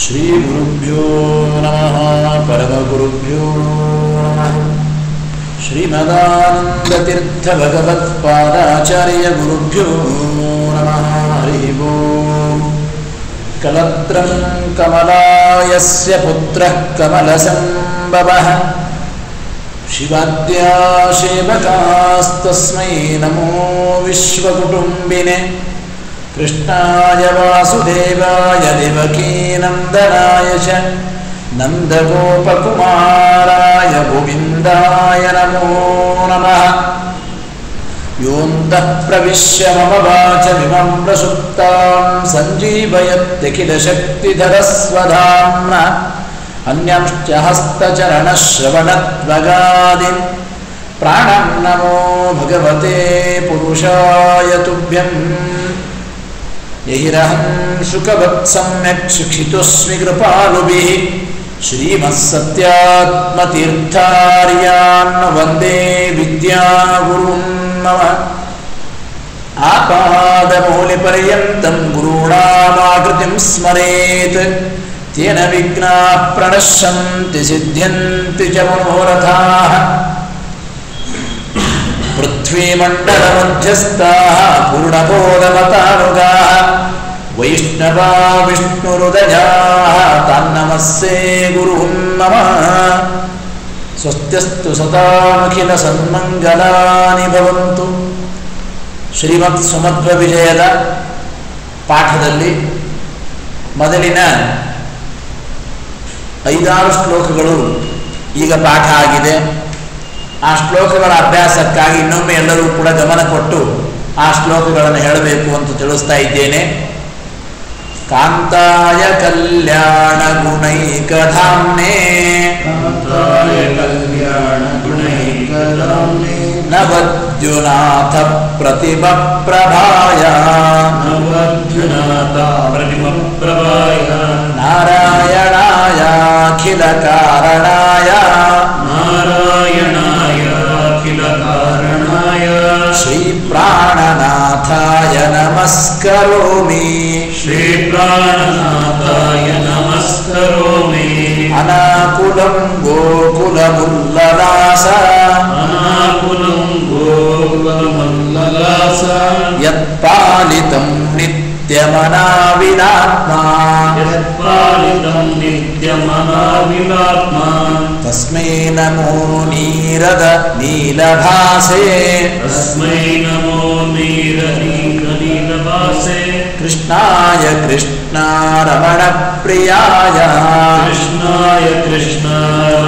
श्रीगुरुभ्यो नमः परमगुरुभ्यो श्रीमदानन्दतीर्थभगवत्पादाचार्यगुरुभ्यो नमः। हरिः ओम्। कलत्रं कमलायस्य पुत्रः कमलसम्भवः शिवाद्यासेवकास्तस्मै नमो विश्वकुटुम्बिने कृष्णाय वासुदेवाय देवकीनन्दनाय च नन्दगोपकुमाराय गोविन्दाय नमो नमः। योऽन्तः प्रविश्य मम वाचमिमं प्रसुप्तां सञ्जीवयत्यखिलशक्तिधरस्वधाम्ना अन्यांश्च हस्तचरणश्रवणत्वगादिन् प्राणं नमो भगवते पुरुषाय तुभ्यम् यहिरहं शुकवत् सम्यक् सुखितोऽस्मि कृपालुभिः। श्रीमत्सत्यात्मतीर्थार्यान् वन्दे विद्यागुरुं मम आपादमौलिपर्यन्तं गुरूणामाकृतिं स्मरेत्। तेन विघ्नाः प्रणश्यन्ति सिद्ध्यन्ति च मनोरथाः ಪೃಥ್ವೀಮಂಡಲ ಮಧ್ಯಸ್ಥಾ ಪೂರ್ಣಬೋಧಮತಾನುಗ ವೈಷ್ಣವ ವಿಷ್ಣು ಹೃದಯ ತಾನ್ನಮಸ್ಸೇ ಗುರು ನಮ ಸ್ವಸ್ತ್ಯಸ್ತು ಸದಾಮಖಿಲ ಸನ್ಮಂಗಲಾನಿ ಭವಂತು ಶ್ರೀಮತ್ ಸುಮಧ್ವ ವಿಜಯದ ಪಾಠದಲ್ಲಿ ಮೊದಲಿನ ಐದಾರು ಶ್ಲೋಕಗಳು ಈಗ ಪಾಠ ಆಗಿದೆ. ಆ ಶ್ಲೋಕಗಳ ಅಭ್ಯಾಸಕ್ಕಾಗಿ ಇನ್ನೊಮ್ಮೆ ಎಲ್ಲರೂ ಕೂಡ ಗಮನ ಕೊಟ್ಟು ಆ ಶ್ಲೋಕಗಳನ್ನು ಹೇಳಬೇಕು ಅಂತ ತಿಳಿಸ್ತಾ ಇದ್ದೇನೆ ಕಾಂತಾಯ ಕಲ್ಯಾಣ ಗುಣೈಕಧಾಮ್ನೇ ಕಾಂತಾಯ ಕಲ್ಯಾಣ ಗುಣೈಕಧಾಮ್ನೇ ನವದ್ಯುನಾಥ ಪ್ರತಿಮ ಪ್ರಭಾಯ ನವದ್ಯುನಾಥ ಪ್ರತಿಮಪ್ರಭಾಯ ನಾರಾಯಣಾಯ ಅಖಿಲ ಕಾರಣಾಯ ನಾರಾಯಣಾಯ श्रीप्राणनाथाय नमस्करोमि। श्रीप्राणनाथाय नमस्करोमि। अनाकुलं गोकुलमुल्ललास। अनाकुलं गोकुलमुल्ललास। यत्पालितं नित्यमनाविनात्मा। यत्पालितं नित्यमनाविदात्मा तस्मै नमो नीरद नीलभासे। तस्मै नमो नीरीक नीलभासे। कृष्णाय कृष्णारमणप्रियाय। कृष्णाय कृष्णारमणप्रियाय।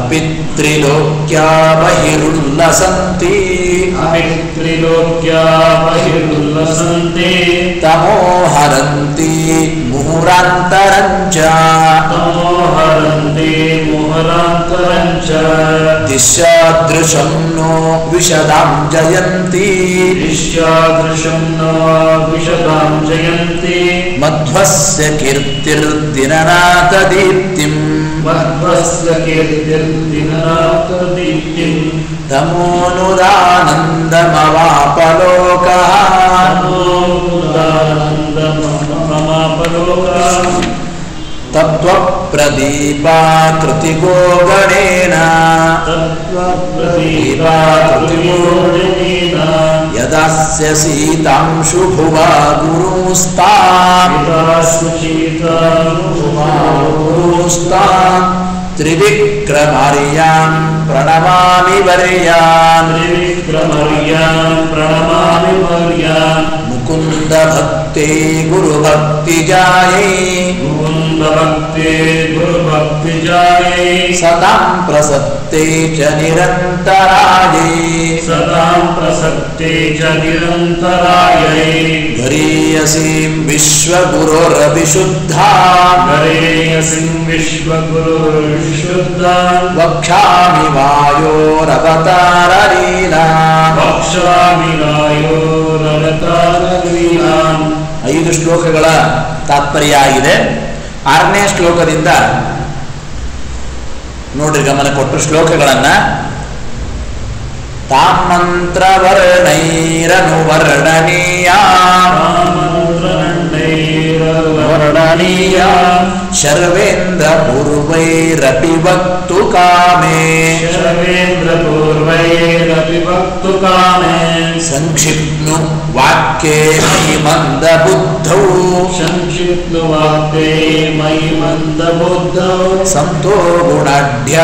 अपि त्रिलोक्या बहिरुल्लसन्ति। अपि त्रिलोक्या बहिरुल्लसन्ति। तमो हरन्ति मुहुरान्तरञ्च। तमो हर दिशादृशं नो विशदाम् जयन्ति। ऋष्यादृशं नो विशदां जयन्ति। मध्वस्य कीर्तिर्दिननाथदीप्तिम्। मध्वस्य कीर्तिर्दिननाथदीप्तिम्। तमोऽनुदानन्दमवापलोकः तमोऽनुदानन्दमवापलोकः तत्त्वप्रदीपाकृतिको गणेन कृतिगोपणेन तत्त्वप्रदीपा कृतिगो यदास्य सीतांशुभुवा त्रिविक्रमर्यां प्रणमामि वर्यान् त्रिविक्रमर्यां प्रणमामि वर्यान् कुन्दभक्ते गुरुभक्तिजाये। कुन्दभक्ते गुरुभक्तिजाये। सदां प्रसक्ते च निरन्तराये। सदां प्रसक्ते च निरन्तरायै। गरीयसिं विश्वगुरोरविशुद्धा गरीयसिं विश्वगुरुर्विशुद्धा वक्ष्यामि वायोरवतारलीला। रीरा वायोरवतार ರಾಯೋರವತಾರಲೀಲಾಂ ಐದು ಶ್ಲೋಕಗಳ ತಾತ್ಪರ್ಯ ಆಗಿದೆ ಆರನೇ ಶ್ಲೋಕದಿಂದ ನೋಡ್ರಿ ಗಮನ ಕೊಟ್ಟು ಶ್ಲೋಕಗಳನ್ನ. ತಾಮಂತ್ರವರ್ಣೈರನುವರ್ಣನೀಯ ರಾಮಮಂತ್ರನಂಡೈರವರ್ಣ ಶರ್ವೇಂದ್ರ ಪೂರ್ವೈರಪಿ ವಕ್ತು ಕಾಮೇ शर्वेन्द्रपूर्वैरपि वक्तु कामे ಸಂಕ್ಷಿಪ್ನು ವಾಕ್ಯೇ ಮಯಿ ಮಂದ ಬುದ್ಧೌ संक्षिप्नुवाक्ये मयि मन्दबुद्धौ ಸಂತೋ ಗುಣಾಢ್ಯ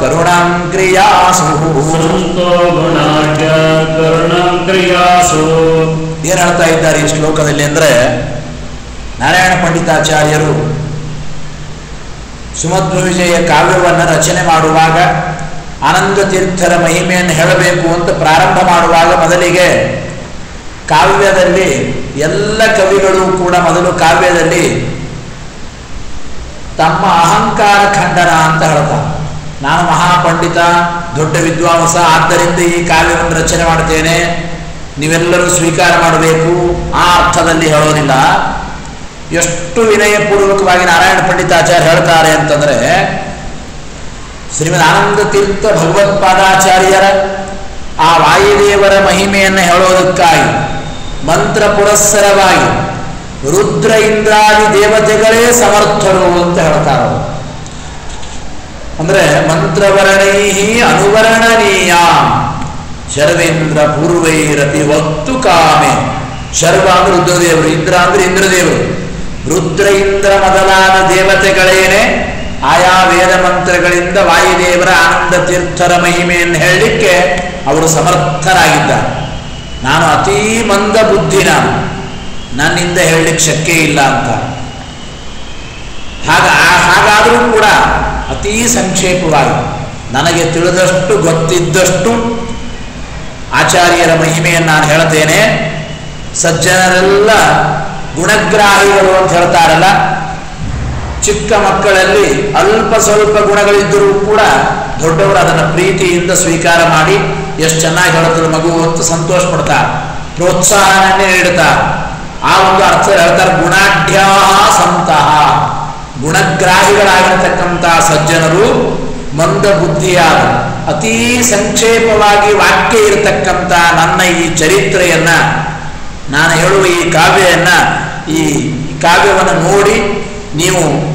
ಕರುಣಾಂ ಕ್ರಿಯಾಸು सन्तो गुणाढ्य करुणां क्रियासु ಏನ್ ಹೇಳ್ತಾ ಇದ್ದಾರೆ ಈ ಶ್ಲೋಕದಲ್ಲಿ ಅಂದ್ರೆ ನಾರಾಯಣ ಪಂಡಿತಾಚಾರ್ಯರು ಸುಮಧ್ವ ವಿಜಯ ಕಾವ್ಯವನ್ನು ರಚನೆ ಮಾಡುವಾಗ ಆನಂದ ತೀರ್ಥರ ಮಹಿಮೆಯನ್ನು ಹೇಳಬೇಕು ಅಂತ ಪ್ರಾರಂಭ ಮಾಡುವಾಗ ಮೊದಲಿಗೆ ಕಾವ್ಯದಲ್ಲಿ ಎಲ್ಲ ಕವಿಗಳು ಕೂಡ ಮೊದಲು ಕಾವ್ಯದಲ್ಲಿ ತಮ್ಮ ಅಹಂಕಾರ ಖಂಡನ ಅಂತ ಹೇಳ್ತಾರೆ. ನಾನು ಮಹಾಪಂಡಿತ, ದೊಡ್ಡ ವಿದ್ವಾಂಸ, ಆದ್ದರಿಂದ ಈ ಕಾವ್ಯವನ್ನು ರಚನೆ ಮಾಡ್ತೇನೆ. ನೀವೆಲ್ಲರೂ ಸ್ವೀಕಾರ ಮಾಡಬೇಕು. ಆ ಅರ್ಥದಲ್ಲಿ ಹೇಳೋದಿಲ್ಲ. ಎಷ್ಟು ವಿನಯಪೂರ್ವಕವಾಗಿ ನಾರಾಯಣ ಪಂಡಿತಾಚಾರ್ಯ ಹೇಳ್ತಾರೆ ಅಂತಂದ್ರೆ ಶ್ರೀಮದ್ ಆನಂದ ತೀರ್ಥ ಭಗವತ್ಪಾದಾಚಾರ್ಯರ ಆ ವಾಯುದೇವರ ಮಹಿಮೆಯನ್ನು ಹೇಳೋದಕ್ಕಾಗಿ, ಮಂತ್ರ ಪುರಸ್ಸರವಾಗಿ, ರುದ್ರ ಇಂದ್ರಾದಿ ದೇವತೆಗಳೇ ಸಮರ್ಥರು ಅಂತ ಹೇಳ್ತಾರೆ. ಅಂದ್ರೆ ಮಂತ್ರವರ್ಣೈ ಅನುವರ್ಣನೀಯ ಶರವೇಂದ್ರ ಪೂರ್ವೈರತಿ ವಕ್ತು ಕಾಮೆ ಶರ್ವ ಅಂದ್ರೆ ರುದ್ರದೇವರು, ಇಂದ್ರ ಅಂದ್ರೆ ಇಂದ್ರದೇವರು ರುದ್ರ ಇಂದ್ರ ಮೊದಲಾದ ದೇವತೆಗಳೇನೆ? ಆಯಾ ವೇದ ಮಂತ್ರಗಳಿಂದ ವಾಯುದೇವರ ಆನಂದ ತೀರ್ಥರ ಮಹಿಮೆಯನ್ನು ಹೇಳಲಿಕ್ಕೆ ಅವರು ಸಮರ್ಥರಾಗಿದ್ದಾರೆ. ನಾನು ಅತೀ ಮಂದ ಬುದ್ಧಿ ನಾನು. ನನ್ನಿಂದ ಹೇಳಲಿಕ್ಕೆ ಶಕ್ಯ ಇಲ್ಲ ಅಂತ. ಹಾಗ ಹಾಗಾದರೂ ಕೂಡ ಅತೀ ಸಂಕ್ಷೇಪವಾಗಿ ನನಗೆ ತಿಳಿದಷ್ಟು ಗೊತ್ತಿದ್ದಷ್ಟು ಆಚಾರ್ಯರ ಮಹಿಮೆಯನ್ನು ನಾನು ಹೇಳ್ತೇನೆ ಸಜ್ಜನರೆಲ್ಲ ಗುಣಗ್ರಾಹಿಗಳು ಅಂತ ಹೇಳ್ತಾರಲ್ಲ, ಚಿಕ್ಕ ಮಕ್ಕಳಲ್ಲಿ ಅಲ್ಪ ಸ್ವಲ್ಪ ಗುಣಗಳಿದ್ದರೂ ಕೂಡ ದೊಡ್ಡವರು ಅದನ್ನು ಪ್ರೀತಿಯಿಂದ ಸ್ವೀಕಾರ ಮಾಡಿ ಎಷ್ಟು ಚೆನ್ನಾಗಿ ಹೇಳುತ್ತದೆ ಮಗು ಅಂತ ಸಂತೋಷ ಪಡ್ತಾರೆ ಪ್ರೋತ್ಸಾಹನನ್ನೇ ನೀಡುತ್ತಾರೆ ಆ ಒಂದು ಅರ್ಥ ಹೇಳ್ತಾರೆ ಗುಣಾಢ್ಯಾ ಸಂತಹ ಗುಣಗ್ರಾಹಿಗಳಾಗಿರ್ತಕ್ಕಂತಹ ಸಜ್ಜನರು ಮಂದ ಬುದ್ಧಿಯಾದ ಅತೀ ಸಂಕ್ಷೇಪವಾಗಿ ವಾಕ್ಯ ಇರತಕ್ಕಂಥ ನನ್ನ ಈ ಚರಿತ್ರೆಯನ್ನ ನಾನು ಹೇಳುವ ಈ ಕಾವ್ಯವನ್ನು ಈ ಕಾವ್ಯವನ್ನು ನೋಡಿ ನೀವು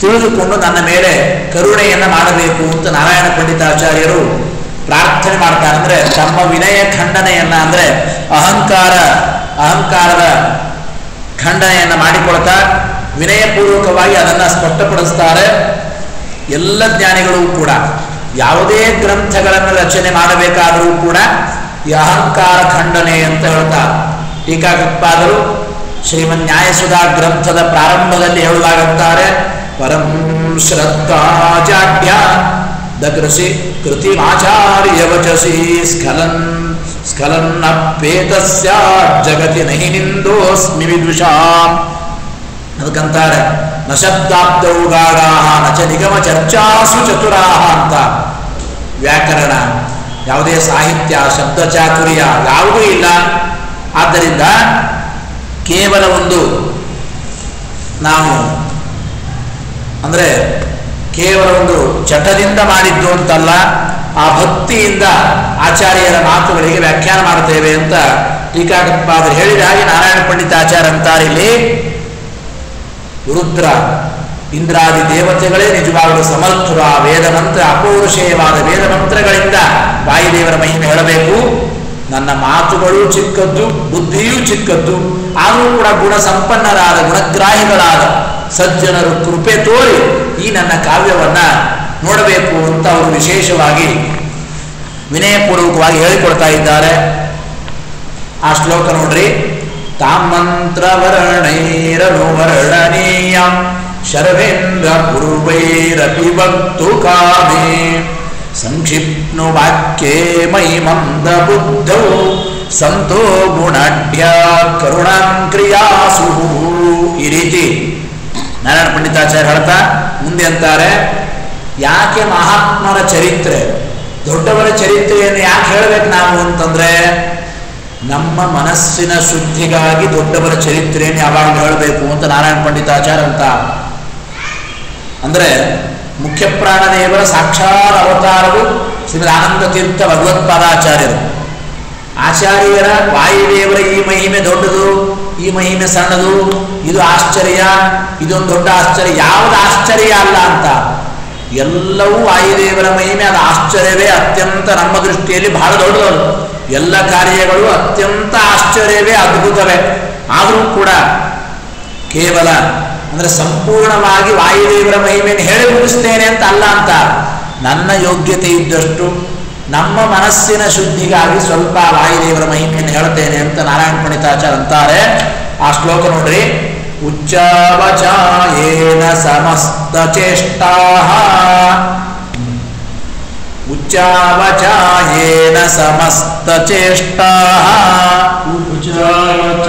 ತಿಳಿದುಕೊಂಡು ನನ್ನ ಮೇಲೆ ಕರುಣೆಯನ್ನು ಮಾಡಬೇಕು ಅಂತ ನಾರಾಯಣ ಪಂಡಿತಾಚಾರ್ಯರು ಪ್ರಾರ್ಥನೆ ಮಾಡ್ತಾರೆ. ಅಂದ್ರೆ ತಮ್ಮ ವಿನಯ ಖಂಡನೆಯನ್ನ, ಅಂದ್ರೆ ಅಹಂಕಾರ, ಅಹಂಕಾರದ ಖಂಡನೆಯನ್ನು ಮಾಡಿಕೊಳ್ತಾ ವಿನಯಪೂರ್ವಕವಾಗಿ ಅದನ್ನು ಸ್ಪಷ್ಟಪಡಿಸ್ತಾರೆ. ಎಲ್ಲ ಜ್ಞಾನಿಗಳು ಕೂಡ, ಯಾವುದೇ ಗ್ರಂಥಗಳನ್ನು ರಚನೆ ಮಾಡಬೇಕಾದರೂ ಕೂಡ ಈ ಅಹಂಕಾರ ಖಂಡನೆ ಅಂತ ಹೇಳ್ತಾರೆ. ಟೀಕಾಕೃತ್ಪಾದರು ಶ್ರೀಮನ್ ನ್ಯಾಯಸುಧಾ ಗ್ರಂಥದ ಪ್ರಾರಂಭದಲ್ಲಿ ಹೇಳಲಾಗುತ್ತಾರೆ, ಪರಂ ಶ್ರದ್ಧಾಚಾಡ್ಯ ದಕೃಶಿ ಕೃತಿ ಕೃತಿಮಾಚಾರ್ಯ ವಚಸಿ ಸ್ಖಲನ್ ಸ್ಖಲನ್ನಪ್ಪೇತಸ್ಯ ಜಗತಿ ನಹಿ ನಿಂದೋಸ್ಮಿ ವಿದುಷಾಂ. ಅದಕ್ಕಂತಾರೆ, ನ ಶಬ್ದಾಬ್ದವು ಗಾಢಾಹ ನ ನಿಗಮ ಚರ್ಚಾಸು ಚತುರಾಹ ಅಂತ ವ್ಯಾಕರಣ. ಯಾವುದೇ ಸಾಹಿತ್ಯ, ಶಬ್ದ ಚಾತುರ್ಯ ಯಾವುದೂ ಇಲ್ಲ. ಆದ್ದರಿಂದ ಕೇವಲ ಒಂದು ನಾವು ಅಂದರೆ ಕೇವಲ ಒಂದು ಚಟದಿಂದ ಮಾಡಿದ್ದು ಅಂತಲ್ಲ, ಆ ಭಕ್ತಿಯಿಂದ ಆಚಾರ್ಯರ ಮಾತುಗಳಿಗೆ ವ್ಯಾಖ್ಯಾನ ಮಾಡುತ್ತೇವೆ ಅಂತ ಟೀಕಾಕೃತ್ಪಾದರು ಹೇಳಿದ ಹಾಗೆ ನಾರಾಯಣ ಪಂಡಿತಾಚಾರ್ಯ ಅಂತಾರೆ ಇಲ್ಲಿ. ರುದ್ರ ಇಂದ್ರಾದಿ ದೇವತೆಗಳೇ ನಿಜವಾಗಲೂ ಸಮರ್ಥರು ಆ ವೇದ ಮಂತ್ರ ಅಪೌರುಷೇಯವಾದ ವೇದ ಮಂತ್ರಗಳಿಂದ ವಾಯುದೇವರ ಮಹಿಮೆ ಹೇಳಬೇಕು. ನನ್ನ ಮಾತುಗಳು ಚಿಕ್ಕದ್ದು, ಬುದ್ಧಿಯೂ ಚಿಕ್ಕದ್ದು, ಆದರೂ ಕೂಡ ಗುಣ ಸಂಪನ್ನರಾದ ಗುಣಗ್ರಾಹಿಗಳಾದ ಸಜ್ಜನರು ಕೃಪೆ ತೋರಿ ಈ ನನ್ನ ಕಾವ್ಯವನ್ನ ನೋಡಬೇಕು ಅಂತ ಅವರು ವಿಶೇಷವಾಗಿ ವಿನಯಪೂರ್ವಕವಾಗಿ ಹೇಳಿಕೊಡ್ತಾ ಇದ್ದಾರೆ. ಆ ಶ್ಲೋಕ ನೋಡ್ರಿ. ತಾಮಂತ್ರವರ್ಣೈರನುವರ್ಣನೀಯ ಶರ್ವೇಂದ್ರ ಪೂರ್ವೈರಪಿ ಭಕ್ತು ಕಾಮೇ. ಮೈ ಮಂದ ಬುದ್ಧೌ ಸಂತೋ ಗುಣಾಢ್ಯ ಕರುಣಾಂ ಈ ರೀತಿ ನಾರಾಯಣ ಪಂಡಿತಾಚಾರ್ಯ ಹೇಳ್ತಾ, ಮುಂದೆ ಅಂತಾರೆ, ಯಾಕೆ ಮಹಾತ್ಮರ ಚರಿತ್ರೆ, ದೊಡ್ಡವರ ಚರಿತ್ರೆಯನ್ನು ಯಾಕೆ ಹೇಳಬೇಕು ನಾವು ಅಂತಂದ್ರೆ, ನಮ್ಮ ಮನಸ್ಸಿನ ಶುದ್ಧಿಗಾಗಿ ದೊಡ್ಡವರ ಚರಿತ್ರೆಯನ್ನು ಯಾವಾಗ ಹೇಳಬೇಕು ಅಂತ ನಾರಾಯಣ ಪಂಡಿತಾಚಾರ್ಯ ಅಂತ. ಅಂದ್ರೆ ಮುಖ್ಯ ಪ್ರಾಣದೇವರ ಸಾಕ್ಷಾತ್ ಅವತಾರವು ಶ್ರೀಮದ್ ಆನಂದ ತೀರ್ಥ ಭಗವತ್ಪಾದಾಚಾರ್ಯರು ಆಚಾರ್ಯರ ವಾಯುದೇವರ ಈ ಮಹಿಮೆ ದೊಡ್ಡದು, ಈ ಮಹಿಮೆ ಸಣ್ಣದು, ಇದು ಆಶ್ಚರ್ಯ, ಇದೊಂದು ದೊಡ್ಡ ಆಶ್ಚರ್ಯ, ಯಾವುದು ಆಶ್ಚರ್ಯ ಅಲ್ಲ ಅಂತ. ಎಲ್ಲವೂ ವಾಯುದೇವರ ಮಹಿಮೆ, ಅದು ಆಶ್ಚರ್ಯವೇ ಅತ್ಯಂತ ನಮ್ಮ ದೃಷ್ಟಿಯಲ್ಲಿ ಬಹಳ ದೊಡ್ಡದದು. ಎಲ್ಲ ಕಾರ್ಯಗಳು ಅತ್ಯಂತ ಆಶ್ಚರ್ಯವೇ ಅದ್ಭುತವೇ. ಆದರೂ ಕೂಡ ಕೇವಲ ಅಂದರೆ ಸಂಪೂರ್ಣವಾಗಿ ವಾಯುದೇವರ ಮಹಿಮೆಯನ್ನು ಹೇಳಿ ಮುಗಿಸ್ತೇನೆ ಅಂತ ಅಲ್ಲ ಅಂತ. ನನ್ನ ಯೋಗ್ಯತೆ ಇದ್ದಷ್ಟು ನಮ್ಮ ಮನಸ್ಸಿನ ಶುದ್ಧಿಗಾಗಿ ಸ್ವಲ್ಪ ವಾಯುದೇವರ ಮಹಿಮೆಯನ್ನು ಹೇಳ್ತೇನೆ ಅಂತ ನಾರಾಯಣ ಪಂಡಿತಾಚಾರ್ಯ ಅಂತಾರೆ. ಆ ಶ್ಲೋಕ ನೋಡ್ರಿ. ಉಚ್ಚಾವಚಾಯೇನ ಸಮಸ್ತ ಚೇಷ್ಟಾ. ಉಚ್ಚಾವಚಾಯೇನ ಸಮಸ್ತ ಚೇಷ್ಟಾ. ಸಮಸ್ತ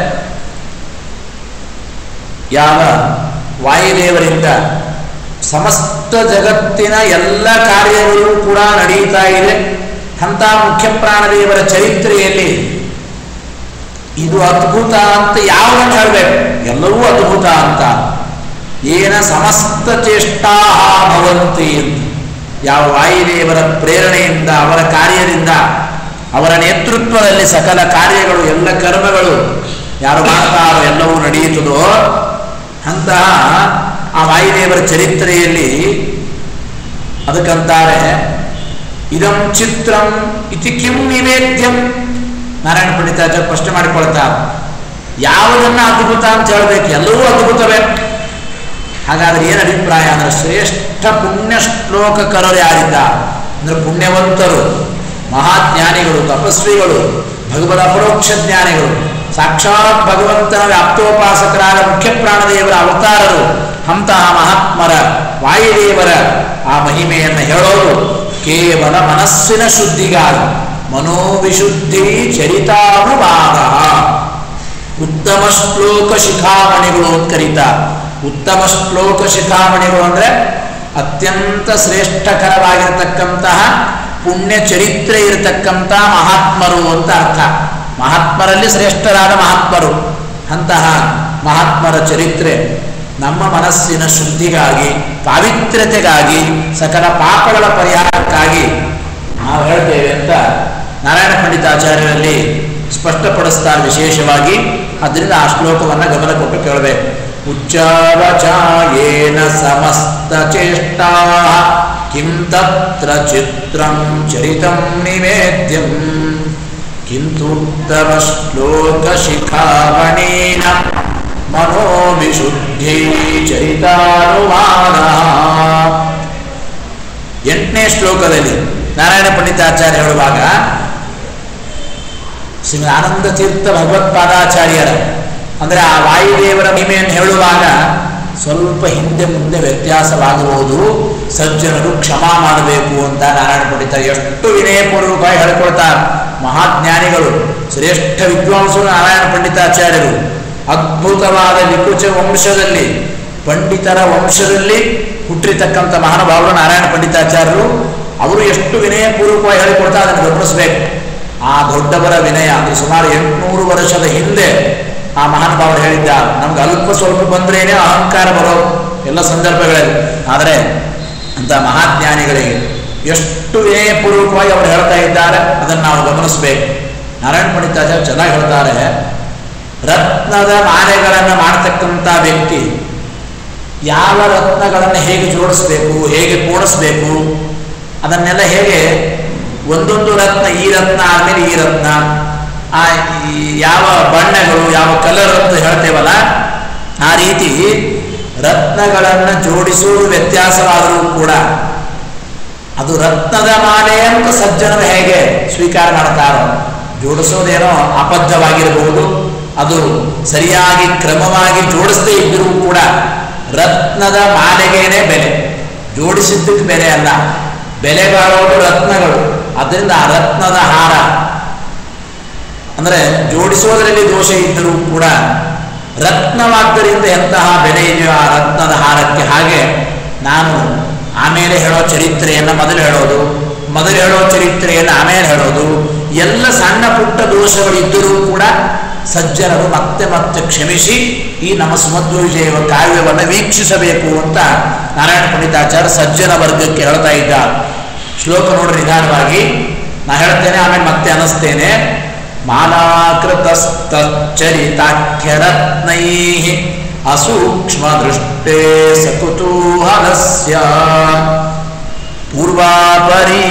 ಯಾವ ವಾಯುದೇವರಿಂದ ಸಮಸ್ತ ಜಗತ್ತಿನ ಎಲ್ಲ ಕಾರ್ಯಗಳು ಕೂಡ ನಡೀತಾ ಇದೆ. ಅಂತ ಮುಖ್ಯ ಪ್ರಾಣದೇವರ ಚರಿತ್ರೆಯಲ್ಲಿ ಇದು ಅದ್ಭುತ ಅಂತ ಯಾವುದನ್ನು ಹೇಳಬೇಕು? ಎಲ್ಲವೂ ಅದ್ಭುತ ಅಂತ. ಏನ ಸಮಸ್ತ ಚೇಷ್ಟಾ ಭವಂತಿ ಅಂತ. ಯಾವ ವಾಯುದೇವರ ಪ್ರೇರಣೆಯಿಂದ, ಅವರ ಕಾರ್ಯದಿಂದ, ಅವರ ನೇತೃತ್ವದಲ್ಲಿ ಸಕಲ ಕಾರ್ಯಗಳು, ಎಲ್ಲ ಕರ್ಮಗಳು, ಯಾರು ಮಾಡ್ತಾರೋ ಎಲ್ಲವೂ ನಡೆಯುತ್ತದೋ ಅಂತಹ ಆ ವಾಯುದೇವರ ಚರಿತ್ರೆಯಲ್ಲಿ ಅದಕ್ಕಂತಾರೆ, ಇದಂ ಚಿತ್ರಂ ಇತಿ ಕಿಂ ನಿವೇದ್ಯಂ. ನಾರಾಯಣ ಪಂಡಿತಾಚಾರ್ಯ ಪ್ರಶ್ನೆ ಮಾಡಿಕೊಳ್ತಾರೆ ಯಾವುದನ್ನ ಅದ್ಭುತ ಅಂತ ಹೇಳಬೇಕು? ಎಲ್ಲವೂ ಅದ್ಭುತವೇ. ಹಾಗಾದ್ರೆ ಏನು ಅಭಿಪ್ರಾಯ? ಅಂದ್ರೆ ಶ್ರೇಷ್ಠ ಪುಣ್ಯ ಶ್ಲೋಕಕರರು ಯಾರಿದ್ದ ಅಂದ್ರೆ ಪುಣ್ಯವಂತರು, ಮಹಾಜ್ಞಾನಿಗಳು, ತಪಸ್ವಿಗಳು, ಭಗವದ ಅಪರೋಕ್ಷ ಜ್ಞಾನಿಗಳು. ಸಾಕ್ಷಾತ್ ಭಗವಂತನ ವ್ಯಾಪ್ತೋಪಾಸಕರಾದ ಮುಖ್ಯ ಪ್ರಾಣದೇವರ ಅವತಾರರು ಅಂತಹ ಮಹಾತ್ಮರ ವಾಯುದೇವರ ಆ ಮಹಿಮೆಯನ್ನು ಹೇಳೋದು ಕೇವಲ ಮನಸ್ಸಿನ ಶುದ್ಧಿಗಾಗಿ. ಮನೋವಿಶುದ್ಧಿ ಚರಿತಾನುವಾದ ಉತ್ತಮ ಶ್ಲೋಕ ಶಿಖಾಮಣಿಗಳು ಅಂತ ಕರೀತಾರೆ ಉತ್ತಮ ಶ್ಲೋಕ ಶಿಖಾಮಣಿಗಳು ಅಂದ್ರೆ ಅತ್ಯಂತ ಶ್ರೇಷ್ಠಕರವಾಗಿರತಕ್ಕಂತಹ ಪುಣ್ಯ ಚರಿತ್ರೆ ಇರತಕ್ಕಂತಹ ಮಹಾತ್ಮರು ಅಂತ ಅರ್ಥ. ಮಹಾತ್ಮರಲ್ಲಿ ಶ್ರೇಷ್ಠರಾದ ಮಹಾತ್ಮರು. ಅಂತಹ ಮಹಾತ್ಮರ ಚರಿತ್ರೆ ನಮ್ಮ ಮನಸ್ಸಿನ ಶುದ್ಧಿಗಾಗಿ, ಪಾವಿತ್ರ್ಯತೆಗಾಗಿ, ಸಕಲ ಪಾಪಗಳ ಪರಿಹಾರಕ್ಕಾಗಿ ನಾವು ಹೇಳ್ತೇವೆ ಅಂತ ನಾರಾಯಣ ಪಂಡಿತಾಚಾರ್ಯರಲ್ಲಿ ಸ್ಪಷ್ಟಪಡಿಸ್ತಾರೆ ವಿಶೇಷವಾಗಿ ಅದರಿಂದ ಆ ಶ್ಲೋಕವನ್ನು ಗಮನ ಕೊಟ್ಟು ಕೇಳಬೇಕು. ಉಚ್ಚಾವಚಾಯೇನ ಸಮಸ್ತ ಚೇಷ್ಟಾ, ಕಿಂ ತತ್ರ ಚಿತ್ರಂ ಚರಿತಂ ನಿವೇದ್ಯಂ. ಶಿಖಾಮಣೀನ ಮನೋವಿಶುದ್ಧಿ ಚರಿತಾನುವಾದ ಎಂಟನೇ ಶ್ಲೋಕದಲ್ಲಿ ನಾರಾಯಣ ಪಂಡಿತಾಚಾರ್ಯ ಹೇಳುವಾಗ ಶ್ರೀ ಆನಂದ ತೀರ್ಥ ಭಗವತ್ಪಾದಾಚಾರ್ಯರ ಅಂದರೆ ಆ ವಾಯುದೇವರ ಮಹಿಮೆಯನ್ನು ಹೇಳುವಾಗ ಸ್ವಲ್ಪ ಹಿಂದೆ ಮುಂದೆ ವ್ಯತ್ಯಾಸವಾಗಬಹುದು, ಸಜ್ಜನರು ಕ್ಷಮಾ ಮಾಡಬೇಕು ಅಂತ ನಾರಾಯಣ ಪಂಡಿತ ಎಷ್ಟು ವಿನಯಪೂರ್ವಕವಾಗಿ ಹೇಳಿಕೊಳ್ತಾರೆ ಮಹಾಜ್ಞಾನಿಗಳು ಶ್ರೇಷ್ಠ ವಿದ್ವಾಂಸರು ನಾರಾಯಣ ಪಂಡಿತಾಚಾರ್ಯರು, ಅದ್ಭುತವಾದ ನಿಕುಚ ವಂಶದಲ್ಲಿ, ಪಂಡಿತರ ವಂಶದಲ್ಲಿ ಹುಟ್ಟಿರ್ತಕ್ಕಂಥ ಮಹಾನುಭಾವರು ನಾರಾಯಣ ಪಂಡಿತಾಚಾರ್ಯರು. ಅವರು ಎಷ್ಟು ವಿನಯಪೂರ್ವಕವಾಗಿ ಹೇಳಿಕೊಡ್ತಾ ಅದನ್ನು ಗಮನಿಸಬೇಕು. ಆ ದೊಡ್ಡವರ ವಿನಯ ಅಂದರೆ ಸುಮಾರು ಎಂಟುನೂರು ವರ್ಷದ ಹಿಂದೆ ಆ ಮಹಾನುಭಾವರು ಹೇಳಿದ್ದ, ನಮ್ಗೆ ಅಲ್ಪ ಸ್ವಲ್ಪ ಬಂದ್ರೇನೆ ಅಹಂಕಾರ ಬರೋ ಎಲ್ಲ ಸಂದರ್ಭಗಳಲ್ಲಿ. ಆದರೆ ಅಂತ ಮಹಾಜ್ಞಾನಿಗಳಿಗೆ ಎಷ್ಟು ವಿನಯಪೂರ್ವಕವಾಗಿ ಅವರು ಹೇಳ್ತಾ ಇದ್ದಾರೆ, ಅದನ್ನು ನಾವು ಗಮನಿಸಬೇಕು. ನಾರಾಯಣ ಪಂಡಿತಾಚಾರ್ಯ ಚೆನ್ನಾಗಿ ಹೇಳ್ತಾರೆ, ರತ್ನದ ಮಾಲೆಗಳನ್ನು ಮಾಡತಕ್ಕಂಥ ವ್ಯಕ್ತಿ ಯಾವ ರತ್ನಗಳನ್ನು ಹೇಗೆ ಜೋಡಿಸ್ಬೇಕು, ಹೇಗೆ ಕೂಡಿಸ್ಬೇಕು, ಅದನ್ನೆಲ್ಲ ಹೇಗೆ ಒಂದೊಂದು ರತ್ನ, ಈ ರತ್ನ ಆದಮೇಲೆ ಈ ರತ್ನ, ಆ ಯಾವ ಬಣ್ಣಗಳು, ಯಾವ ಕಲರ್ ಅಂತ ಹೇಳ್ತೇವಲ್ಲ, ಆ ರೀತಿ ರತ್ನಗಳನ್ನು ಜೋಡಿಸುವುದು ವ್ಯತ್ಯಾಸವಾದರೂ ಕೂಡ ಅದು ರತ್ನದ ಮಾಲೆ ಅಂತ ಸಜ್ಜನರು ಹೇಗೆ ಸ್ವೀಕಾರ ಮಾಡ್ತಾರೋ, ಜೋಡಿಸೋದೇನೋ ಅಪದ್ಯವಾಗಿರಬಹುದು ಅದು ಸರಿಯಾಗಿ ಕ್ರಮವಾಗಿ ಜೋಡಿಸದೇ ಇದ್ದರೂ ಕೂಡ ರತ್ನದ ಮಾಲೆಗೇನೆ ಬೆಲೆ. ಜೋಡಿಸಿದ್ದಕ್ಕೆ ಬೆಲೆ ಅಲ್ಲ. ಬೆಲೆ ಬಾಳೋದು ರತ್ನಗಳು. ಅದರಿಂದ ಆ ರತ್ನದ ಹಾರ. ಅಂದರೆ ಜೋಡಿಸೋದರಲ್ಲಿ ದೋಷ ಇದ್ದರೂ ಕೂಡ ರತ್ನವಾದ್ದರಿಂದ ಎಂತಹ ಬೆಲೆ ಇದೆಯೋ ಆ ರತ್ನದ ಹಾರಕ್ಕೆ ಹಾಗೆ ನಾನು ಆಮೇಲೆ ಹೇಳೋ ಚರಿತ್ರೆಯನ್ನು ಮೊದಲು ಹೇಳೋದು, ಮೊದಲು ಹೇಳೋ ಚರಿತ್ರೆಯನ್ನು ಆಮೇಲೆ ಹೇಳೋದು, ಎಲ್ಲ ಸಣ್ಣ ಪುಟ್ಟ ದೋಷಗಳಿದ್ದರೂ ಕೂಡ ಸಜ್ಜನರು ಮತ್ತೆ ಮತ್ತೆ ಕ್ಷಮಿಸಿ ಈ ನಮ್ಮ ಸುಮಧ್ವ ವಿಜಯವ ಕಾವ್ಯವನ್ನು ವೀಕ್ಷಿಸಬೇಕು ಅಂತ ನಾರಾಯಣ ಪಂಡಿತಾಚಾರ್ಯ ಸಜ್ಜನ ವರ್ಗಕ್ಕೆ ಹೇಳ್ತಾ ಇದ್ದ. ಶ್ಲೋಕ ನೋಡ್ರಿ ನಿಧಾನವಾಗಿ. ನಾ ಹೇಳ್ತೇನೆ, ಆಮೇಲೆ ಮತ್ತೆ ಅನಿಸ್ತೇನೆ. ಮಾಲಾಕೃತಶ್ಚರಿತಾಖ್ಯರತ್ನೈ ಅಸೂಕ್ಷ್ಮ ದೃಷ್ಟೇ ಸಕುತೂಹಲಸ್ಯ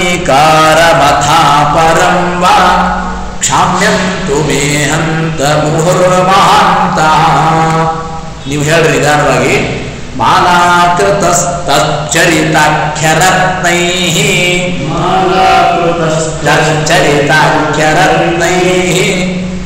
ಪೂರ್ವಾಪರೀಕಾರಮಥಾ ಪರಂ ವಾ ಕ್ಷಾಮ್ಯಂತು ಮೇ ಹಂತ ಮುಹುರ್ಮಹಾಂತಃ ನೀವು ಹೇಳ್ರಿ ನಿಧಾನವಾಗಿ ಮಾಲಾಕೃತಶ್ಚರಿತಾಖ್ಯರತ್ನೈ ಚರಿತಾಖ್ಯರತ್ನೈ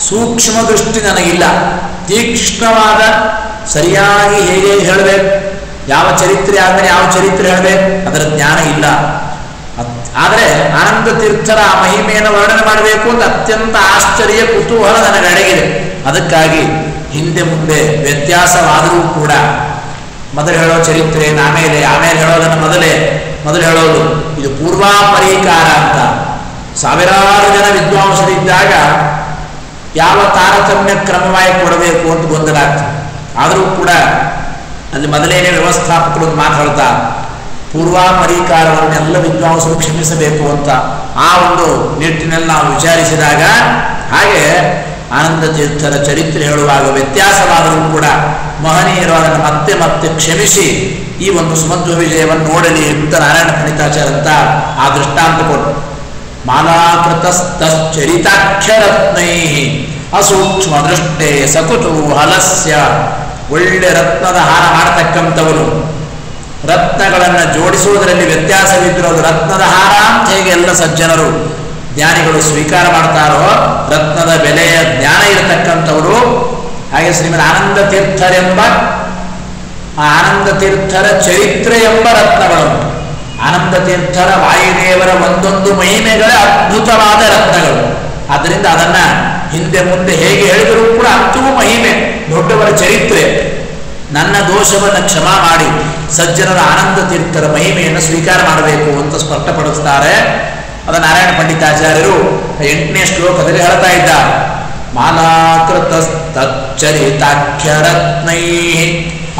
ಸೂಕ್ಷ್ಮ ದೃಷ್ಟಿ ನನಗಿಲ್ಲ ತೀಕ್ಷ್ಣವಾದ ಸರಿಯಾಗಿ ಹೇಗೆ ಹೇಳಬೇಕು? ಯಾವ ಚರಿತ್ರೆ ಆದಮೇಲೆ ಯಾವ ಚರಿತ್ರೆ ಹೇಳಬೇಕು? ಅದರ ಜ್ಞಾನ ಇಲ್ಲ. ಆದರೆ ಆನಂದ ತೀರ್ಥರ ಮಹಿಮೆಯನ್ನು ವರ್ಣನೆ ಮಾಡಬೇಕು ಅಂತ ಅತ್ಯಂತ ಆಶ್ಚರ್ಯ ಕುತೂಹಲ ನನಗೆ ನನಗಡಗಿದೆ ಅದಕ್ಕಾಗಿ ಹಿಂದೆ ಮುಂದೆ ವ್ಯತ್ಯಾಸವಾದರೂ ಕೂಡ ಮೊದಲು ಹೇಳೋ ಚರಿತ್ರೆ, ಆಮೇಲೆ ಆಮೇಲೆ ಹೇಳೋದನ್ನು ಮೊದಲೇ, ಮೊದಲು ಹೇಳೋದು ಇದು ಪೂರ್ವಾಪರಿಕಾರ ಅಂತ. ಸಾವಿರಾರು ಜನ ವಿದ್ವಾಂಸರಿದ್ದಾಗ ಯಾವ ತಾರತಮ್ಯ ಕ್ರಮವಾಗಿ ಕೊಡಬೇಕು ಅಂತ ಗೊಂದಲ ಆಗ್ತದೆ ಆದರೂ ಕೂಡ ಅಲ್ಲಿ ಮೊದಲೇನೇ ವ್ಯವಸ್ಥಾಪಕರು ಮಾತಾಡ್ತಾ ಪೂರ್ವಾಪರೀಕಾರವನ್ನೆಲ್ಲ ವಿದ್ವಾಂಸರು ಕ್ಷಮಿಸಬೇಕು ಅಂತ ಆ ಒಂದು ನಿಟ್ಟಿನಲ್ಲಿ ನಾವು ವಿಚಾರಿಸಿದಾಗ, ಹಾಗೆ ಆನಂದ ತೀರ್ಥರ ಚರಿತ್ರೆ ಹೇಳುವಾಗ ವ್ಯತ್ಯಾಸವಾದರೂ ಕೂಡ ಮಹನೀಯರು ಅದನ್ನು ಮತ್ತೆ ಮತ್ತೆ ಕ್ಷಮಿಸಿ ಈ ಒಂದು ಸುಮಧ್ವ ವಿಜಯವನ್ನು ನೋಡಲಿ ಅಂತ ನಾರಾಯಣ ಪಂಡಿತಾಚಾರ್ಯ ಅಂತ ಆ ದೃಷ್ಟಾಂತ ಕೊಟ್ಟು ಮಾಲಾಕೃತಶ್ಚರಿತಾಖ್ಯರತ್ನೈ ಅಸೂಕ್ಷ್ಮ ದೃಷ್ಟೇ ಸಕುತೂಹಲಸ್ಯ ಒಳ್ಳೆ ರತ್ನದ ಹಾರ ಮಾಡತಕ್ಕಂಥವರು ರತ್ನಗಳನ್ನು ಜೋಡಿಸುವುದರಲ್ಲಿ ವ್ಯತ್ಯಾಸವಿದ್ದರೂ ಅದು ರತ್ನದ ಹಾರ ಅಂತ ಹೇಗೆ ಎಲ್ಲ ಸಜ್ಜನರು ಜ್ಞಾನಿಗಳು ಸ್ವೀಕಾರ ಮಾಡ್ತಾರೋ, ರತ್ನದ ಬೆಲೆಯ ಜ್ಞಾನ ಇರತಕ್ಕಂಥವರು. ಹಾಗೆ ಶ್ರೀಮದ್ ಆನಂದ ತೀರ್ಥರೆಂಬ, ಆ ಆನಂದ ತೀರ್ಥರ ಚರಿತ್ರೆ ಎಂಬ ರತ್ನಗಳು. ಆನಂದ ತೀರ್ಥರ ವಾಯುದೇವರ ಒಂದೊಂದು ಮಹಿಮೆಗಳ ಅದ್ಭುತವಾದ ರತ್ನಗಳು. ಆದ್ದರಿಂದ ಅದನ್ನ ಹಿಂದೆ ಮುಂದೆ ಹೇಗೆ ಹೇಳಿದರೂ ಕೂಡ ಅಂತಿಮ ಮಹಿಮೆ, ದೊಡ್ಡವರ ಚರಿತ್ರೆ. ನನ್ನ ದೋಷವನ್ನು ಕ್ಷಮಾ ಮಾಡಿ, ಸಜ್ಜನರ ಆನಂದ ತೀರ್ಥರ ಮಹಿಮೆಯನ್ನು ಸ್ವೀಕಾರ ಮಾಡಬೇಕು ಅಂತ ಸ್ಪಷ್ಟಪಡಿಸ್ತಾರೆ. ಅದ ನಾರಾಯಣ ಪಂಡಿತಾಚಾರ್ಯರು ಎಂಟನೇ ಶ್ಲೋಕದಲ್ಲಿ ಹೇಳ್ತಾ ಇದ್ದಾರೆ. ಮಾಲಾಕೃತಶ್ಚರಿತಾಖ್ಯರತ್ನೈ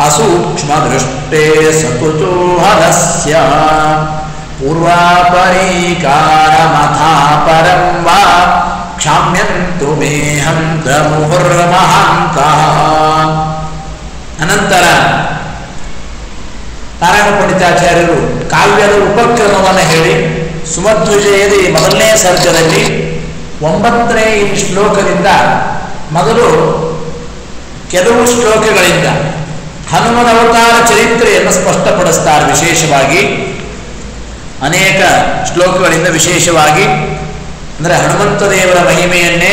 ಅಸೂಕ್ಷ್ಮ ದೃಷ್ಟೇ ಸಕುತೂಹಲಸ್ಯ ಪರಂ ವಾ ಕ್ಷಾಮ್ಯಂತು ಮೇ ಹಂತ ಮುಹುರ್ಮಹಾಂತಃ ಅನಂತರ ನಾರಾಯಣ ಪಂಡಿತಾಚಾರ್ಯರು ಕಾವ್ಯದ ಉಪಕ್ರಮವನ್ನು ಹೇಳಿ ಸುಮಧ್ವಿಜಯದ ಮೊದಲನೇ ಸರ್ಗದಲ್ಲಿ ಒಂಬತ್ತನೇ ಶ್ಲೋಕದಿಂದ ಮೊದಲು ಕೆಲವು ಶ್ಲೋಕಗಳಿಂದ ಹನುಮನ ಅವತಾರ ಚರಿತ್ರೆಯನ್ನು ಸ್ಪಷ್ಟಪಡಿಸ್ತಾರೆ ವಿಶೇಷವಾಗಿ. ಅನೇಕ ಶ್ಲೋಕಗಳಿಂದ ವಿಶೇಷವಾಗಿ, ಅಂದರೆ ಹನುಮಂತ ದೇವರ ಮಹಿಮೆಯನ್ನೇ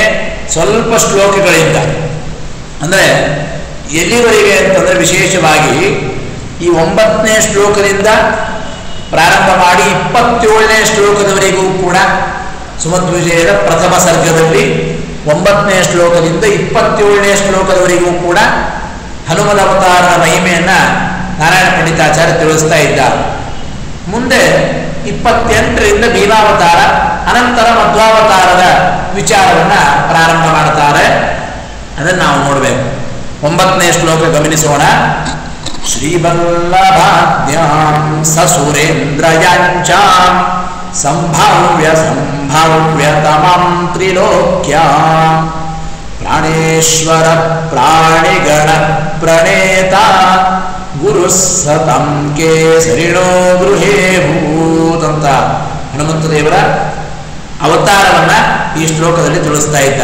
ಸ್ವಲ್ಪ ಶ್ಲೋಕಗಳಿಂದ, ಅಂದರೆ ಎಲ್ಲಿವರೆಗೆ ಅಂತಂದರೆ ವಿಶೇಷವಾಗಿ ಈ ಒಂಬತ್ತನೇ ಶ್ಲೋಕದಿಂದ ಪ್ರಾರಂಭ ಮಾಡಿ ಇಪ್ಪತ್ತೇಳನೇ ಶ್ಲೋಕದವರೆಗೂ ಕೂಡ ಸುಮಧ್ವಿಜಯದ ಪ್ರಥಮ ಸರ್ಗದಲ್ಲಿ ಒಂಬತ್ತನೇ ಶ್ಲೋಕದಿಂದ ಇಪ್ಪತ್ತೇಳನೇ ಶ್ಲೋಕದವರೆಗೂ ಕೂಡ ಹನುಮದ ಅವತಾರದ ಮಹಿಮೆಯನ್ನ ನಾರಾಯಣ ಪಂಡಿತಾಚಾರ್ಯ ತಿಳಿಸ್ತಾ ಇದ್ದಾರೆ ಮುಂದೆ ಇಪ್ಪತ್ತೆಂಟರಿಂದ ಭೀಮಾವತಾರ, ಅನಂತರ ಮಧ್ವಾವತಾರದ ವಿಚಾರವನ್ನು ಪ್ರಾರಂಭ ಮಾಡ್ತಾರೆ. ಅದನ್ನು ನಾವು ನೋಡಬೇಕು. ಒಂಬತ್ತನೇ ಶ್ಲೋಕ ಗಮನಿಸೋಣ. ಶ್ರೀವಲ್ಲಭಾದ್ಯಾಂ ಸಸುರೇಂದ್ರಯಾಂಚಾಂ ಸಂಭಾವ್ಯ ಸಂಭಾವ್ಯತಮಂ ತ್ರಿಲೋಕ್ಯಾಂ. ಪ್ರಾಣೇಶ್ವರ ಪ್ರಾಣಿಗಣ ಪ್ರಣೇತ. ಗುರು ಸತಂ ಕೇಸರಿಣೋ ಗೃಹೇ ಭೂತಂತ. ಹನುಮಂತ ದೇವರ ಅವತಾರವನ್ನ ಈ ಶ್ಲೋಕದಲ್ಲಿ ತಿಳಿಸ್ತಾ ಇದ್ದ.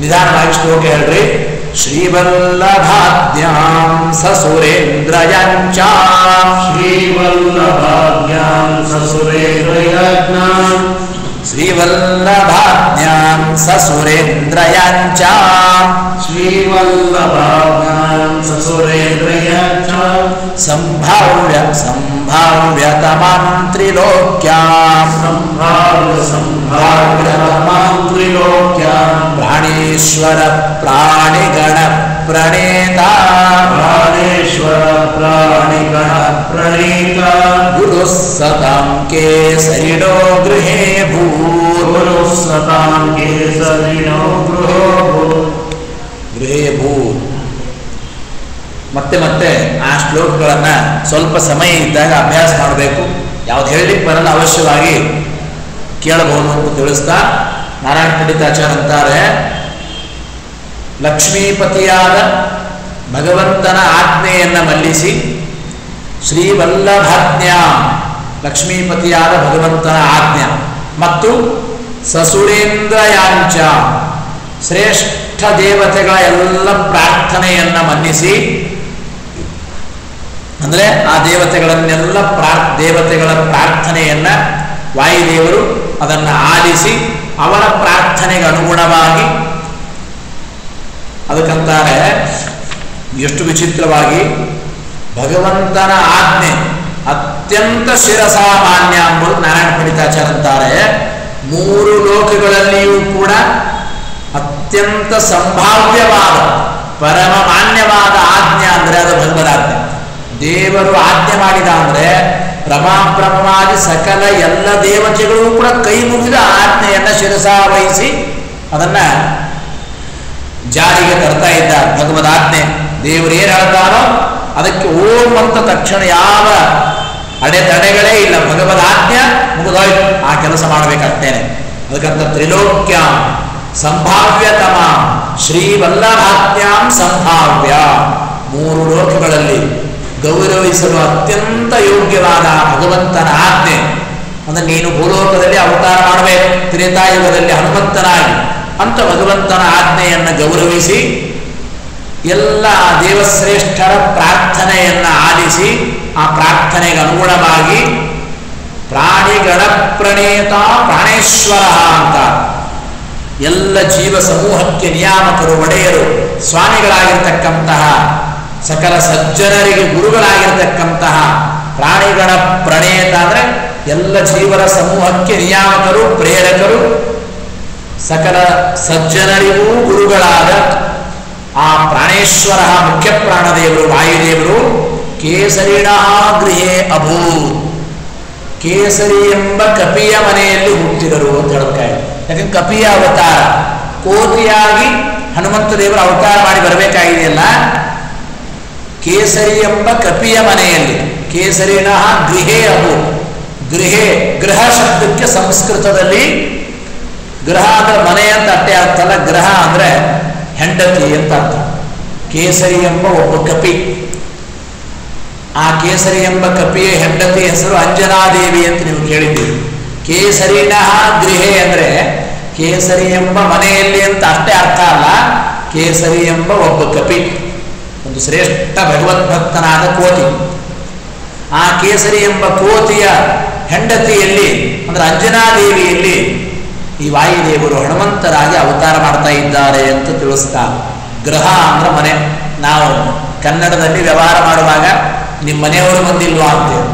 ನಿಧಾನವಾಗಿ ಶ್ಲೋಕ ಹೇಳ್ರಿ. ಶ್ರೀವಲ್ಲಭಾದ್ಯಾಂ ಸಸುರೇಂದ್ರಯಂಚ ಶ್ರೀವಲ್ಲಭಾದ್ಯಾಂ ಸಸುರೇಂದ್ರಯಜ್ಞಾಂ श्रीवल्लभाग्यां ससुरेन्द्रयाञ्च श्रीवल्लभाग्यां ससुरेन्द्रयञ्च सम्भाव्य सम्भाव्यतमान्त्रिलोक्यां सम्भाव्य सम्भाव्यतमान्त्रिलोक्यां प्राणेश्वर प्राणिगणप्रणेता प्राणेश्वर प्राणिगणप्रणीता ಸತಾಂ ಕೇಸರಿಡೋ ಗೃಹೇ ಭೂರ್ गुरुः सतां केसरिणो गृहो भूत् ಗೃಹೇ ಭೂರ್ ಮತ್ತೆ ಮತ್ತೆ ಆ ಶ್ಲೋಕಗಳನ್ನ ಸ್ವಲ್ಪ ಸಮಯ ಇದ್ದಾಗ ಅಭ್ಯಾಸ ಮಾಡಬೇಕು ಯಾವ್ದು ಹೇಳಲಿಕ್ಕೆ ಬರಲ್ಲ ಅವಶ್ಯವಾಗಿ ಕೇಳಬಹುದು ಅಂತ ತಿಳಿಸ್ತಾ ನಾರಾಯಣ ಪಂಡಿತಾಚಾರ್ಯ ಅಂತಾರೆ ಲಕ್ಷ್ಮೀಪತಿಯಾದ ಭಗವಂತನ ಆಜ್ಞೆಯನ್ನು ಮಲ್ಲಿಸಿ ಶ್ರೀವಲ್ಲಭಾಜ್ಞಾ. ಲಕ್ಷ್ಮೀಪತಿಯಾದ ಭಗವಂತನ ಆಜ್ಞ. ಮತ್ತು ಸಸುರೇಂದ್ರಯಾಂಚ. ಶ್ರೇಷ್ಠ ದೇವತೆಗಳ ಎಲ್ಲ ಪ್ರಾರ್ಥನೆಯನ್ನು ಮನ್ನಿಸಿ. ಅಂದರೆ ಆ ದೇವತೆಗಳನ್ನೆಲ್ಲ ಪ್ರಾರ್, ದೇವತೆಗಳ ಪ್ರಾರ್ಥನೆಯನ್ನು ವಾಯುದೇವರು ಅದನ್ನು ಆಲಿಸಿ ಅವರ ಪ್ರಾರ್ಥನೆಗೆ ಅನುಗುಣವಾಗಿ ಅದಕ್ಕಂತಾರೆ ಎಷ್ಟು ವಿಚಿತ್ರವಾಗಿ ಭಗವಂತನ ಆಜ್ಞೆ, ಅತ್ಯಂತ ಶಿರಸಾಮಾನ್ಯ ಎಂಬುದು ನಾರಾಯಣ ಪಂಡಿತಾಚಾರ್ಯ ಅಂತಾರೆ ಮೂರು ಲೋಕಗಳಲ್ಲಿಯೂ ಕೂಡ ಅತ್ಯಂತ ಸಂಭಾವ್ಯವಾದ ಪರಮ ಮಾನ್ಯವಾದ ಆಜ್ಞೆ ಅಂದ್ರೆ ಅದು ಭಗವದಾಜ್ಞೆ. ದೇವರು ಆಜ್ಞೆ ಮಾಡಿದ ಅಂದ್ರೆ ರಮಾಪ್ರಮಾದಿ ಸಕಲ ಎಲ್ಲ ದೇವತೆಗಳು ಕೂಡ ಕೈ ಮುಗಿದ ಆಜ್ಞೆಯನ್ನ ಶಿರಸಾ ವಹಿಸಿ ಅದನ್ನ ಜಾರಿಗೆ ತರ್ತಾ ಇದ್ದ ಭಗವದಾಜ್ಞೆ, ದೇವರು ಏನ್ ಹೇಳ್ತಾನೋ ಅದಕ್ಕೆ ಓಂ ಅಂತ ತಕ್ಷಣ ಯಾವ ಅಡೆತಡೆಗಳೇ ಇಲ್ಲ. ಭಗವದಾಜ್ಞೆ ಮುಗಿದೋಯ್ತು. ಆ ಕೆಲಸ ಮಾಡಬೇಕಾಗ್ತೇನೆ. ಅದಕ್ಕಂತ ತ್ರಿಲೋಕ್ಯ ಸಂಭಾವ್ಯತಮ ಶ್ರೀವಲ್ಲಭಾತ್ಯಂ ಸಂಭಾವ್ಯ. ಮೂರು ಲೋಕಗಳಲ್ಲಿ ಗೌರವಿಸಲು ಅತ್ಯಂತ ಯೋಗ್ಯವಾದ ಭಗವಂತನ ಆಜ್ಞೆ. ಅಂದ್ರೆ ನೀನು ಭೂಲೋಕದಲ್ಲಿ ಅವತಾರ ಮಾಡಬೇಕು. ತ್ರೇತಾಯುಗದಲ್ಲಿ ಹನುಮಂತನಾಗಿ. ಅಂತ ಭಗವಂತನ ಆಜ್ಞೆಯನ್ನು ಗೌರವಿಸಿ ಎಲ್ಲ ಆ ದೇವಶ್ರೇಷ್ಠರ ಪ್ರಾರ್ಥನೆಯನ್ನು ಆಲಿಸಿ ಆ ಪ್ರಾರ್ಥನೆಗೆ ಅನುಗುಣವಾಗಿ ಪ್ರಾಣಿಗಳ ಪ್ರಣೇತ ಪ್ರಾಣೇಶ್ವರ ಅಂತ ಎಲ್ಲ ಜೀವ ಸಮೂಹಕ್ಕೆ ನಿಯಾಮಕರು, ಒಡೆಯರು, ಸ್ವಾಮಿಗಳಾಗಿರ್ತಕ್ಕಂತಹ ಸಕಲ ಸಜ್ಜನರಿಗೆ ಗುರುಗಳಾಗಿರ್ತಕ್ಕಂತಹ ಪ್ರಾಣಿಗಳ ಪ್ರಣೇತ ಅಂದ್ರೆ ಎಲ್ಲ ಜೀವರ ಸಮೂಹಕ್ಕೆ ನಿಯಾಮಕರು, ಪ್ರೇರಕರು, ಸಕಲ ಸಜ್ಜನರಿಗೂ ಗುರುಗಳಾದ ಆ ಪ್ರಾಣೇಶ್ವರ ಮುಖ್ಯ ಪ್ರಾಣದೇವರು ವಾಯುದೇವರು ಕೇಸರಿಣ ಗೃಹೇ ಅಭೂ ಕೇಸರಿ ಎಂಬ ಕಪಿಯ ಮನೆಯಲ್ಲಿ ಹುಟ್ಟಿದರು ಅಂತ ಹೇಳಬೇಕಾಗಿದೆ ಯಾಕಂದ್ರೆ ಕಪಿಯ ಅವತಾರ, ಕೋತಿಯಾಗಿ ಹನುಮಂತ ದೇವರು ಅವತಾರ ಮಾಡಿ ಬರಬೇಕಾಗಿದೆಯಲ್ಲ? ಕೇಸರಿ ಎಂಬ ಕಪಿಯ ಮನೆಯಲ್ಲಿ, ಕೇಸರಿಣ ಗೃಹೇ ಅಭೂ ಗೃಹೇ, ಗೃಹ ಶಬ್ದಕ್ಕೆ ಸಂಸ್ಕೃತದಲ್ಲಿ ಗೃಹ ಅಂದ್ರೆ ಮನೆ ಅಂತ ಅಟ್ಟೆ ಆಗ್ತಲ್ಲ ಗ್ರಹ ಅಂದ್ರೆ ಹೆಂಡತಿ ಅಂತ ಅರ್ಥ. ಕೇಸರಿ ಎಂಬ ಒಬ್ಬ ಕಪಿ. ಆ ಕೇಸರಿ ಎಂಬ ಕಪಿಯ ಹೆಂಡತಿ ಹೆಸರು ಅಂಜನಾದೇವಿ ಅಂತ ನೀವು ಕೇಳಿದ್ದೀರಿ. ಕೇಸರಿನ ಗೃಹೆ ಅಂದ್ರೆ ಕೇಸರಿ ಎಂಬ ಮನೆಯಲ್ಲಿ ಅಂತ ಅಷ್ಟೇ ಅರ್ಥ ಅಲ್ಲ. ಕೇಸರಿ ಎಂಬ ಒಬ್ಬ ಕಪಿ. ಒಂದು ಶ್ರೇಷ್ಠ ಭಗವದ್ಭಕ್ತನಾದ ಕೋತಿ. ಆ ಕೇಸರಿ ಎಂಬ ಕೋತಿಯ ಹೆಂಡತಿಯಲ್ಲಿ, ಅಂದ್ರೆ ಅಂಜನಾದೇವಿಯಲ್ಲಿ ಈ ವಾಯುದೇವರು ಹನುಮಂತರಾಗಿ ಅವತಾರ ಮಾಡ್ತಾ ಇದ್ದಾರೆ ಅಂತ ತಿಳಿಸ್ತಾ ಗೃಹ ಅಂದ್ರೆ ಮನೆ. ನಾವು ಕನ್ನಡದಲ್ಲಿ ವ್ಯವಹಾರ ಮಾಡುವಾಗ ನಿಮ್ಮ ಮನೆಯವರು ಬಂದಿಲ್ವಾ ಅಂತೇವೆ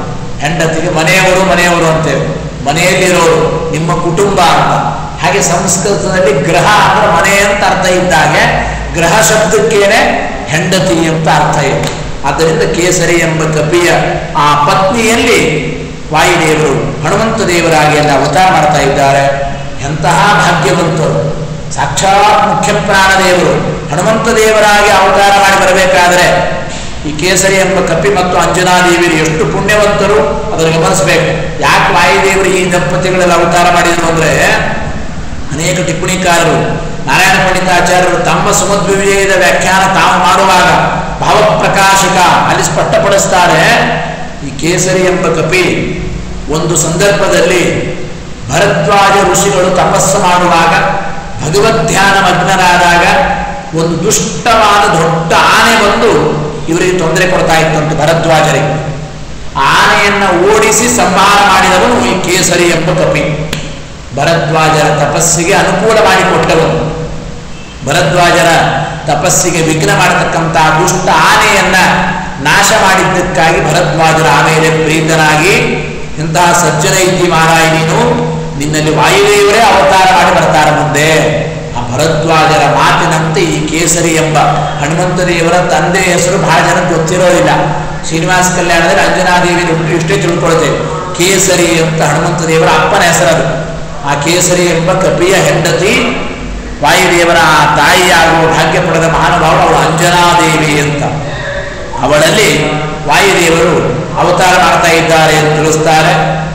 ಹೆಂಡತಿಗೆ ಮನೆಯವರು ಮನೆಯವರು ಅಂತೇವೆ ಮನೆಯಲ್ಲಿರೋರು, ನಿಮ್ಮ ಕುಟುಂಬ ಅಂತ. ಹಾಗೆ ಸಂಸ್ಕೃತದಲ್ಲಿ ಗ್ರಹ ಅಂದ್ರೆ ಮನೆ ಅಂತ ಅರ್ಥ ಇದ್ದಾಗೆ ಗೃಹ ಶಬ್ದಕ್ಕೇನೆ ಹೆಂಡತಿ ಅಂತ ಅರ್ಥ ಇದೆ ಆದ್ದರಿಂದ ಕೇಸರಿ ಎಂಬ ಕಪಿಯ ಆ ಪತ್ನಿಯಲ್ಲಿ ವಾಯುದೇವರು ಹನುಮಂತ ದೇವರಾಗಿ ಎಲ್ಲ ಅವತಾರ ಮಾಡ್ತಾ ಇದ್ದಾರೆ. ಎಂತಹ ಭಾಗ್ಯವಂತರು ಸಾಕ್ಷಾತ್ ಮುಖ್ಯ ಪ್ರಾಣದೇವರು ಹನುಮಂತ ದೇವರಾಗಿ ಅವತಾರ ಮಾಡಿ ಬರಬೇಕಾದರೆ ಈ ಕೇಸರಿ ಎಂಬ ಕಪ್ಪಿ ಮತ್ತು ಅಂಜನಾದೇವಿಯರು ಎಷ್ಟು ಪುಣ್ಯವಂತರು ಅದನ್ನು ಗಮನಿಸಬೇಕು ಯಾಕೆ ವಾಯುದೇವರು ಈ ದಂಪತಿಗಳಲ್ಲಿ ಅವತಾರ ಮಾಡಿದರು ಅಂದರೆ ಅನೇಕ ಟಿಪ್ಪಣಿಕಾರರು, ನಾರಾಯಣ ಪಂಡಿತಾಚಾರ್ಯರು ತಮ್ಮ ಸುಮಧ್ವಿಜಯದ ವ್ಯಾಖ್ಯಾನ ತಾವು ಮಾಡುವಾಗ ಭಾವಪ್ರಕಾಶಕ ಅಲ್ಲಿ ಸ್ಪಷ್ಟಪಡಿಸ್ತಾರೆ, ಈ ಕೇಸರಿ ಎಂಬ ಕಪಿ ಒಂದು ಸಂದರ್ಭದಲ್ಲಿ ಭರದ್ವಾಜ ಋಷಿಗಳು ತಪಸ್ಸು ಮಾಡುವಾಗ ಭಗವದ್ಧ್ಯಾನ ಮಗ್ನರಾದಾಗ ಒಂದು ದುಷ್ಟವಾದ ದೊಡ್ಡ ಆನೆ ಬಂದು ಇವರಿಗೆ ತೊಂದರೆ ಕೊಡ್ತಾ ಇತ್ತಂತೆ ಭರದ್ವಾಜರಿಗೆ. ಆನೆಯನ್ನು ಓಡಿಸಿ ಸಂಹಾರ ಮಾಡಿದವನು ಈ ಕೇಸರಿ ಎಂಬ ಕಪಿ. ಭರದ್ವಾಜರ ತಪಸ್ಸಿಗೆ ಅನುಕೂಲ ಮಾಡಿಕೊಟ್ಟವನು. ಭರದ್ವಾಜರ ತಪಸ್ಸಿಗೆ ವಿಘ್ನ ಮಾಡತಕ್ಕಂತಹ ದುಷ್ಟ ಆನೆಯನ್ನ ನಾಶ ಮಾಡಿದ್ದಕ್ಕಾಗಿ ಭರದ್ವಾಜರ ಆಮೇಲೆ ಪ್ರೀತನಾಗಿ ಇಂತಹ ಸಜ್ಜನ ಇದ್ದಿ ಮಹಾರಾಯ ನೀನು, ನಿನ್ನಲ್ಲಿ ವಾಯುದೇವರೇ ಅವತಾರ ಮಾಡಿ ಬರ್ತಾರೆ ಮುಂದೆ. ಆ ಭರದ್ವಾಜರ ಮಾತಿನಂತೆ ಈ ಕೇಸರಿ ಎಂಬ ಹನುಮಂತದೇವರ ತಂದೆ ಹೆಸರು ಬಹಳ ಜನ ಗೊತ್ತಿರೋದಿಲ್ಲ. ಶ್ರೀನಿವಾಸ ಕಲ್ಯಾಣದಲ್ಲಿ ಅಂಜನಾದೇವಿ ಇಷ್ಟೇ ತಿಳ್ಕೊಳ್ತೇವೆ ಕೇಸರಿ ಅಂತ ಹನುಮಂತ ದೇವರ ಅಪ್ಪನ ಹೆಸರದು ಆ ಕೇಸರಿ ಎಂಬ ಕಪಿಯ ಹೆಂಡತಿ ವಾಯುದೇವರ ತಾಯಿಯಾಗುವ ಭಾಗ್ಯ ಪಡೆದ ಮಹಾನುಭಾವ ಅವಳು ಅಂಜನಾದೇವಿ ಅಂತ. ಅವಳಲ್ಲಿ ವಾಯುದೇವರು ಅವತಾರ ಮಾಡ್ತಾ ಇದ್ದಾರೆ ಎಂದು ತಿಳಿಸ್ತಾರೆ.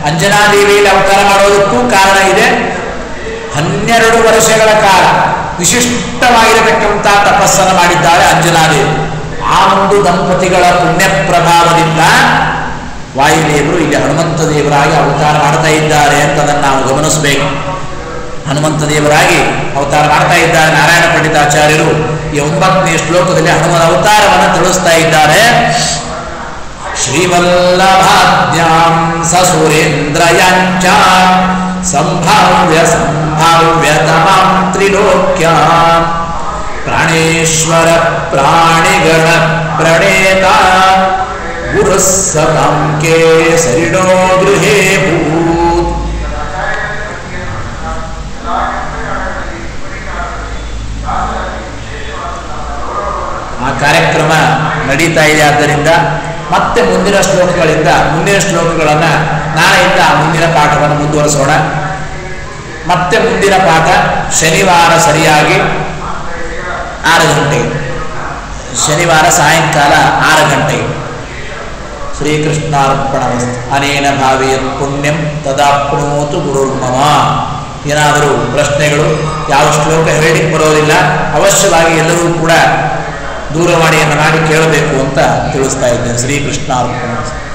ಅಂಜನಾದೇವಿಯಲ್ಲಿ ಅವತಾರ ಮಾಡೋದಕ್ಕೂ ಕಾರಣ ಇದೆ. ಹನ್ನೆರಡು ವರ್ಷಗಳ ಕಾಲ ವಿಶಿಷ್ಟವಾಗಿರತಕ್ಕಂಥ ತಪಸ್ಸನ್ನು ಮಾಡಿದ್ದಾರೆ ಅಂಜನಾದೇವಿ. ಆ ಒಂದು ದಂಪತಿಗಳ ಪುಣ್ಯ ಪ್ರಭಾವದಿಂದ ವಾಯುದೇವರು ಇಲ್ಲಿ ಹನುಮಂತ ದೇವರಾಗಿ ಅವತಾರ ಮಾಡ್ತಾ ಇದ್ದಾರೆ ಅಂತ ನಾವು ಗಮನಿಸಬೇಕು. ಹನುಮಂತ ದೇವರಾಗಿ ಅವತಾರ ಮಾಡ್ತಾ ಇದ್ದಾರೆ ನಾರಾಯಣ ಪಂಡಿತಾಚಾರ್ಯರು. ಈ ಒಂಬತ್ತನೇ ಶ್ಲೋಕದಲ್ಲಿ ಹನುಮನ ಅವತಾರವನ್ನು ತಿಳಿಸ್ತಾ ಇದ್ದಾರೆ. ಶ್ರೀವಲ್ಲಭಾದ್ಯಾಂ ಸಸುರೇಂದ್ರಯಾಂಚ ಸಂಭಾವ್ಯ ಸಂಭಾವ್ಯ ತಮಾಂ ತ್ರಿಲೋಕ್ಯ ಪ್ರಾಣೇಶ್ವರ ಪ್ರಾಣಿಗಣ ಪ್ರಣೇತ ಗುರು ಸತಾಂ ಕೇಸರಿಣೋ ಗೃಹೇ ಭೂತ್ ಆ ಕಾರ್ಯಕ್ರಮ ನಡೀತಾ ಇದೆ ಆದ್ದರಿಂದ ಮತ್ತೆ ಮುಂದಿನ ಶ್ಲೋಕಗಳಿಂದ ಮುಂದಿನ ಶ್ಲೋಕಗಳನ್ನು ನಾಳೆಯಿಂದ ಮುಂದಿನ ಪಾಠವನ್ನು ಮುಂದುವರಿಸೋಣ. ಮತ್ತೆ ಮುಂದಿನ ಪಾಠ ಶನಿವಾರ ಸರಿಯಾಗಿ ಆರು ಗಂಟೆಗೆ ಶನಿವಾರ ಸಾಯಂಕಾಲ ಆರು ಗಂಟೆಗೆ ಶ್ರೀಕೃಷ್ಣಾರ್ಪಣ ಅನೇನ ಭಾವಿಯ ಪುಣ್ಯಂ ತದಾಪ್ನೋತು ಗುರುರ್ಮಮ ಏನಾದರೂ ಪ್ರಶ್ನೆಗಳು, ಯಾವ ಶ್ಲೋಕ ಹೇಳಿಕ್ಕೆ ಬರೋದಿಲ್ಲ, ಅವಶ್ಯವಾಗಿ ಎಲ್ಲರೂ ಕೂಡ ದೂರವಾಣಿಯನ್ನು ಮಾಡಿ ಕೇಳಬೇಕು ಅಂತ ತಿಳಿಸ್ತಾ ಇದ್ದೇನೆ. ಶ್ರೀಕೃಷ್ಣಾರ್ಪಣ.